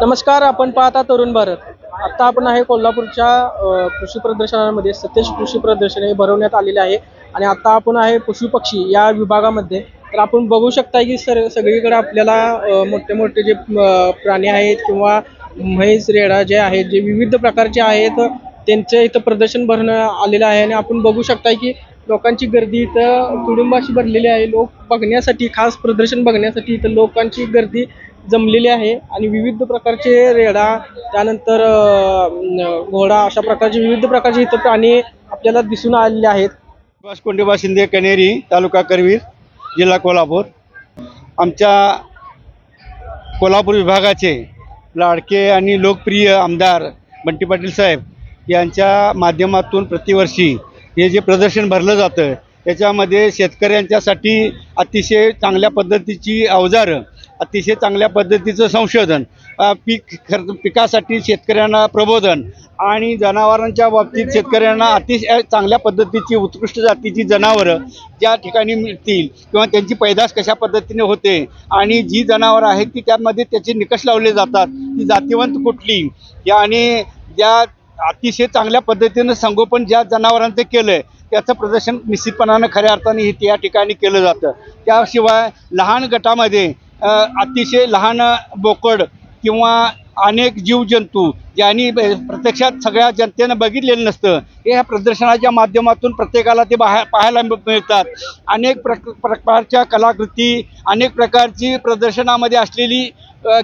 नमस्कार आपण पाहता तरुण भारत. आता आपण आहे कोल्हापूरच्या कृषी प्रदर्शनामध्ये सतेज कृषी प्रदर्शन हे भरवण्यात आलेले आहे. आणि आता आपण आहे पशुपक्षी या विभागामध्ये. तर आपण बघू शकता की सर सगळीकडे आपल्याला मोठे मोठे जे प्राणी आहेत किंवा म्हैस रेडा जे आहेत जे विविध प्रकारचे आहेत त्यांचं इथं प्रदर्शन भरणं आलेलं आहे. आणि आपण बघू शकता की लोकांची गर्दी इथं तुडुंबाशी भरलेली आहे. लोक बघण्यासाठी खास प्रदर्शन बघण्यासाठी इथं लोकांची गर्दी जमलेली आहे आणि विविध प्रकारचे रेडा त्यानंतर घोडा अशा प्रकारचे विविध प्रकारचे इथं प्राणी आपल्याला दिसून आलेले आहेत. सुभाष कोंडेबा शिंदे कनेरी तालुका करवीर जिल्हा कोल्हापूर. आमच्या कोल्हापूर विभागाचे लाडके आणि लोकप्रिय आमदार बंटी पाटील साहेब यांच्या माध्यमातून प्रतिवर्षी हे जे प्रदर्शन भरलं जातं त्याच्यामध्ये शेतकऱ्यांच्यासाठी अतिशय चांगल्या पद्धतीची अवजारं अतिशय चांगल्या पद्धतीचं संशोधन पीक खर्च पिकासाठी शेतकऱ्यांना प्रबोधन आणि जनावरांच्या बाबतीत शेतकऱ्यांना अतिशय चांगल्या पद्धतीची उत्कृष्ट जातीची जनावरं ज्या ठिकाणी मिळतील किंवा त्यांची पैदास कशा पद्धतीने होते आणि जी जनावरं आहेत ती त्यामध्ये त्याचे निकष लावले जातात ती जातीवंत कुठली? या आणि ज्या अतिशय चांगल्या पद्धतीनं संगोपन ज्या जनावरांचं केलं आहे त्याचं प्रदर्शन निश्चितपणानं खऱ्या अर्थाने हे त्या ठिकाणी केलं जातं. त्याशिवाय लहान गटामध्ये अतिशय लहान बोकड किंवा अनेक जीवजंतू ज्यांनी प्रत्यक्षात सगळ्या जनतेनं बघितलेलं नसतं हे ह्या प्रदर्शनाच्या माध्यमातून प्रत्येकाला ते बाहेर पाहायला मिळतात. अनेक प्रक प्रकारच्या कलाकृती अनेक प्रकारची प्रदर्शनामध्ये असलेली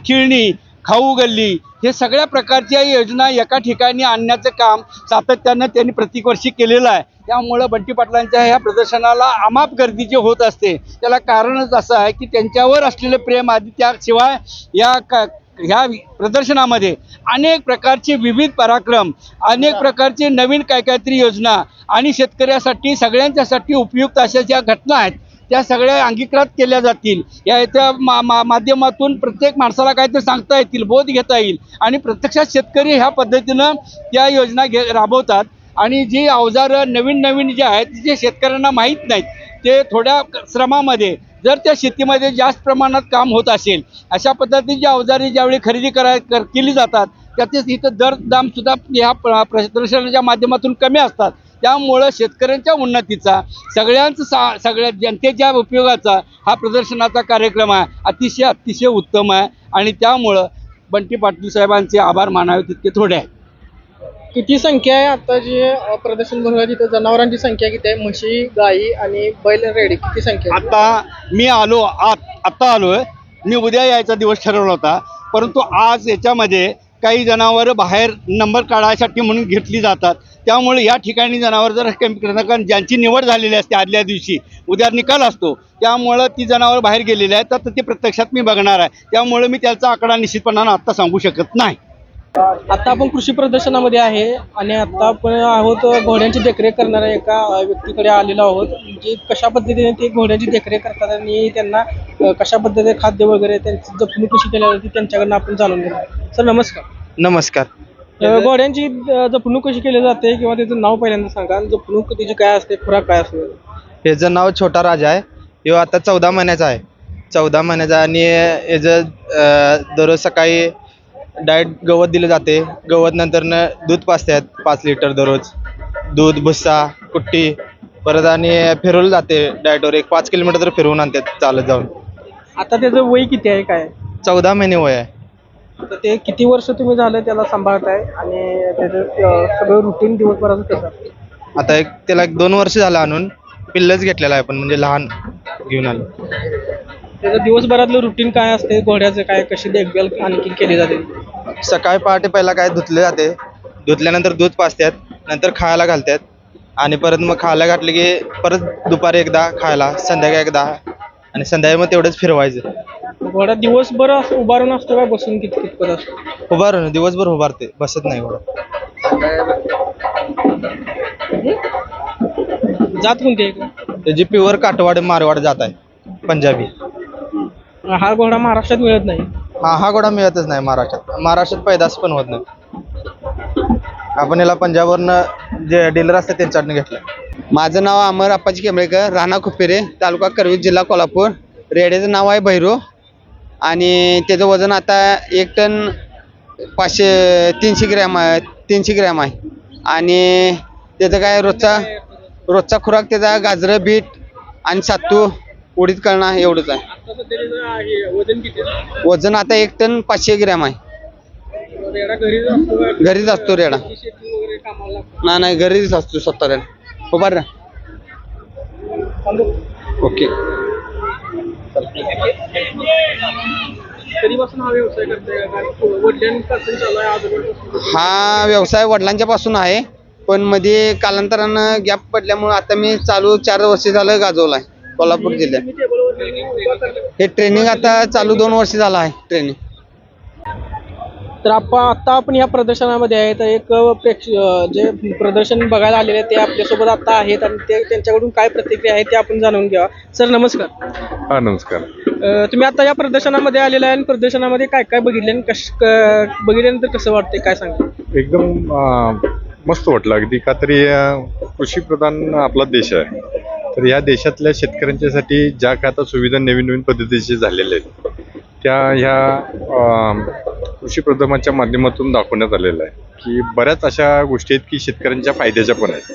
खिळणी खाऊ गल्ली हे सगळ्या प्रकारच्या योजना एका ठिकाणी आणण्याचं काम सातत्यानं त्यांनी प्रत्येक वर्षी केलेलं आहे. त्यामुळं बंटी पाटलांच्या ह्या प्रदर्शनाला अमाप गर्दीचे होत असते त्याला कारणच असं आहे की त्यांच्यावर असलेलं प्रेम आधी त्याशिवाय या का ह्या प्रदर्शनामध्ये अनेक प्रकारचे विविध पराक्रम अनेक प्रकारचे नवीन काय काहीतरी योजना आणि शेतकऱ्यासाठी सगळ्यांच्यासाठी उपयुक्त अशा ज्या घटना आहेत त्या सगळ्या अंगीकृत केल्या जातील. या त्या मा मा माध्यमातून प्रत्येक माणसाला काहीतरी सांगता येतील बोध घेता येईल आणि प्रत्यक्षात शेतकरी ह्या पद्धतीनं त्या योजना घे राबवतात. आणि जी अवजारं नवीन नवीन जे आहेत जे शेतकऱ्यांना माहीत नाहीत ते थोड्या श्रमामध्ये जर त्या शेतीमध्ये जास्त प्रमाणात काम होत असेल अशा पद्धतीची अवजारे ज्यावेळी खरेदी करा कर केली जातात त्याचेच इथं दर दामसुद्धा ह्या प्रदर्शनाच्या माध्यमातून कमी असतात. त्यामुळं शेतकऱ्यांच्या उन्नतीचा सगळ्यांचं सा सगळ्या जनतेच्या उपयोगाचा हा प्रदर्शनाचा कार्यक्रम आहे. अतिशय अतिशय उत्तम आहे. आणि त्यामुळं बंटी पाटील साहेबांचे आभार मानावे तितके थोडे आहेत. किती संख्या आहे आता जी अ, प्रदर्शन भरवण्यात तिथं? जनावरांची संख्या किती आहे? म्हशी गाई आणि बैल रेडी किती संख्या आहे आता मी आलो आत आत्ता आलोय. मी उद्या यायचा दिवस ठरवला होता. परंतु आज याच्यामध्ये काही जनावरं बाहेर नंबर काढायसाठी म्हणून घेतली जातात. त्यामुळे या ठिकाणी जनावर जर कमी करणार कारण ज्यांची निवड झालेली असते आदल्या दिवशी उद्या निकाल असतो. त्यामुळं ती जनावर बाहेर गेलेली आहेत तर ते प्रत्यक्षात मी बघणार आहे. त्यामुळे मी त्याचा आकडा निश्चितपणानं आत्ता सांगू शकत नाही. आता आपण कृषी प्रदर्शनामध्ये आहे आणि आता आपण आहोत घोड्यांची देखरेख करणाऱ्या एका व्यक्तीकडे आलेलो आहोत. म्हणजे कशा पद्धतीने ते घोड्यांची देखरेख करतात आणि त्यांना कशा पद्धतीने खाद्य वगैरे त्यांची जपणूक कशी केली जाते त्यांच्याकडनं आपण जाणून घेणार सर नमस्कार. नमस्कार. घोड्यांची जपणूक कशी केली जाते किंवा त्याचं नाव पहिल्यांदा सांगा. जपणूक त्याची काय असते खुराक काय असते? ह्याचं नाव छोटा राजा आहे. ह्यो आता चौदा महिन्याचा आहे. चौदा महिन्याचा आणि ह्याचं अं, दररोज सकाळी डाएट गवत दिलं जाते. गवत नंतरनं दूध पाजतात पाच लिटर दररोज. दूध भुस्सा कुट्टी परत आणि फिरवलं जाते डाएटवर एक पाच किलोमीटर तर फिरवून आणतात चालत जाऊन. आता त्याचं वय किती आहे काय? चौदा महिने वय आहे. तर ते किती वर्ष तुम्ही झालं त्याला सांभाळताय? आणि त्याचं अ, सगळं रुटीन दिवसभराचं कसं? आता एक त्याला एक दोन वर्ष झालं आणून. पिल्लच घेतलेला आहे पण म्हणजे लहान घेऊन आलो. त्याचं दिवसभरातलं रुटीन काय असते? घोड्याचं काय? कशी देखभाल आणखी केली जाते? सकाळी पहाटे पहिला काय धुतले जाते. धुतल्यानंतर दूध पाजतात नंतर खायला घालतात आणि परत मग खायला घातले की परत दुपारी एकदा खायला संध्याकाळी एकदा. आणि संध्याकाळी मग तेवढंच फिरवायचं. घोडा दिवसभर असं उभारून असतो का बसून किती कितपत असतो? उभारून दिवसभर उभारते. बसत नाही एवढं जात कोणती आहे? का? त्याची प्युअर काटवाड मारवाड जात आहे पंजाबी. हा घोडा महाराष्ट्रात मिळत नाही. हा हा घोडा मिळतच नाही महाराष्ट्रात. महाराष्ट्रात पैदास पण होत नाही. आपण याला पंजाबवरनं जे डीलर असतात त्यांच्याकडनं घेतलं माझं नाव अमर अप्पाजी केंबळेकर राणा खुपेरे तालुका करवीर जिल्हा कोल्हापूर. रेड्याचं नाव आहे भैरू. आणि त्याचं वजन आता एक टन पाचशे तीनशे ग्रॅम आहे तीनशे ग्रॅम आहे. आणि त्याचं काय रोजचा रोजचा खुराक त्याचा गाजरं बीट आणि सातू. उडीद कळणा एवढंच आहे आता सध्या आहे वजन किती आहे? वजन आता एक टन पाचशे ग्रॅम आहे रेडा घरीच असतो का? घरीच असतो रेडा की शेती वगैरे कामाला लागतो? नाही नाही घरीच असतो स्वतः रेडा राहा चालू. ओके कधीपासून हा व्यवसाय करताय का? काय वडिलांपासून चालू आहे आजोबांपासून हा व्यवसाय वडिलांच्या पासून आहे पण मध्ये कालांतरानं गॅप पडल्यामुळे आता मी चालू चार वर्ष झालं गाजवला आहे कोल्हापूर जिल्ह्यात. हे ट्रेनिंग आता चालू दोन वर्ष झालं आहे ट्रेनिंग तर आपण आता आपण या प्रदर्शनामध्ये आहे तर एक प्रेक्ष जे प्रदर्शन बघायला आलेले आहेत ते आपल्यासोबत आता आहेत आणि ते त्यांच्याकडून काय प्रतिक्रिया आहे ते आपण जाणून घ्या सर नमस्कार. हा नमस्कार. अं, तुम्ही आता या प्रदर्शनामध्ये आलेला आहे आणि प्रदर्शनामध्ये काय काय बघितले आणि कश क- बघितल्यानंतर कसं वाटतंय काय सांगा एकदम अं, मस्त वाटलं. अगदी का तरी अं, कृषीप्रधान आपला देश आहे. तर या देशातल्या शेतकऱ्यांच्यासाठी ज्या काय आता सुविधा नवीन नवीन पद्धतीचे झालेल्या आहेत त्या ह्या अं, कृषी माध्यमातून दाखवण्यात आलेलं आहे की बऱ्याच अशा गोष्टी आहेत की शेतकऱ्यांच्या फायद्याच्या पण आहेत.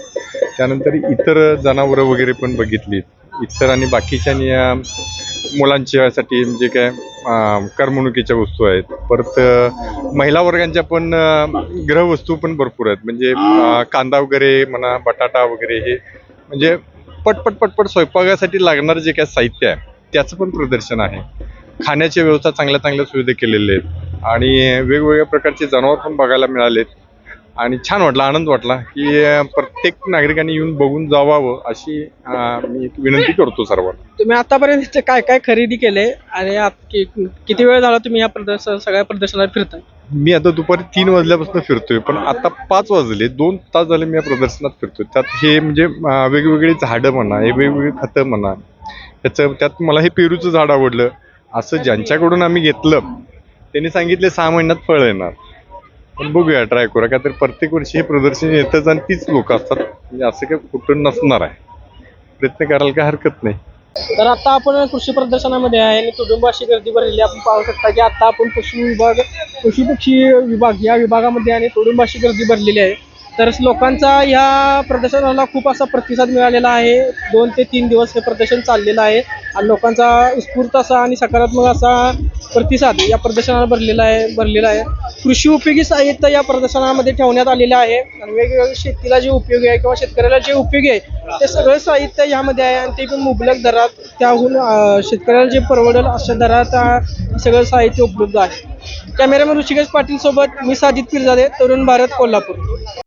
त्यानंतर इतर जनावरं वगैरे पण बघितली इतर आणि बाकीच्या आणि, मुलांच्यासाठी म्हणजे काय करमणुकीच्या वस्तू आहेत. परत महिला वर्गांच्या पण गृहवस्तू पण भरपूर आहेत. म्हणजे कांदा वगैरे म्हणा बटाटा वगैरे हे म्हणजे पटपट पटपट स्वयंपाकासाठी लागणारं जे काय साहित्य आहे त्याचं पण प्रदर्शन आहे. खाण्याच्या व्यवस्था चांगल्या चांगल्या सुविधा केलेल्या आहेत. आणि वेगवेगळ्या प्रकारचे जनावर पण बघायला मिळालेत. आणि छान वाटला आनंद वाटला की प्रत्येक नागरिकांनी येऊन बघून जावावं अशी मी विनंती करतो सर्वांना. तुम्ही आतापर्यंत काय काय खरेदी केले? आणि किती वेळ झाला तुम्ही या प्रदर्शन सगळ्या प्रदर्शनात फिरताय? मी आता दुपारी तीन वाजल्यापासून फिरतोय पण आता पाच वाजले दोन तास झाले मी या प्रदर्शनात फिरतोय. त्यात हे म्हणजे वेगवेगळी झाडं म्हणा हे वेगवेगळी खतं म्हणा त्याचं त्यात मला हे पेरूचं झाड आवडलं. असं ज्यांच्याकडून आम्ही घेतलं त्यांनी सांगितले सहा महिन्यात फळ येणार. पण बघूया ट्राय करूया. का तर प्रत्येक वर्षी हे प्रदर्शन येतच आणि तीच लोक असतात. म्हणजे असं काही कुठं नसणार आहे. प्रयत्न करायला काय हरकत नाही. तर आता आपण कृषी प्रदर्शनामध्ये आहे आणि कुटुंबाशी गर्दी भरलेली आपण पाहू शकता की आता आपण पशु विभाग पशु पक्षी विभाग या विभागामध्ये आणि कुटुंबाशी गर्दी भरलेली आहे. तर लोकांचा या प्रदर्शनाला खूप असा प्रतिसाद मिळालेला आहे. दोन ते तीन दिवस हे प्रदर्शन चाललेलं आहे. आणि लोकांचा उत्स्फूर्त असा आणि सकारात्मक असा प्रतिसाद या प्रदर्शनाला भरलेला आहे भरलेला आहे. कृषी उपयोगी साहित्य या प्रदर्शनामध्ये ठेवण्यात आलेलं आहे. आणि वेगवेगळ्या शेतीला जे उपयोगी आहे किंवा शेतकऱ्याला जे उपयोगी आहे ते सगळं साहित्य यामध्ये आहे आणि ते पण मुबलक दरात त्याहून शेतकऱ्याला जे परवडेल अशा दरात सगळं साहित्य उपलब्ध आहे. कॅमेरामॅन ऋषिकेश पाटील सोबत मी साजिद पिरजादे तरुण भारत कोल्हापूर.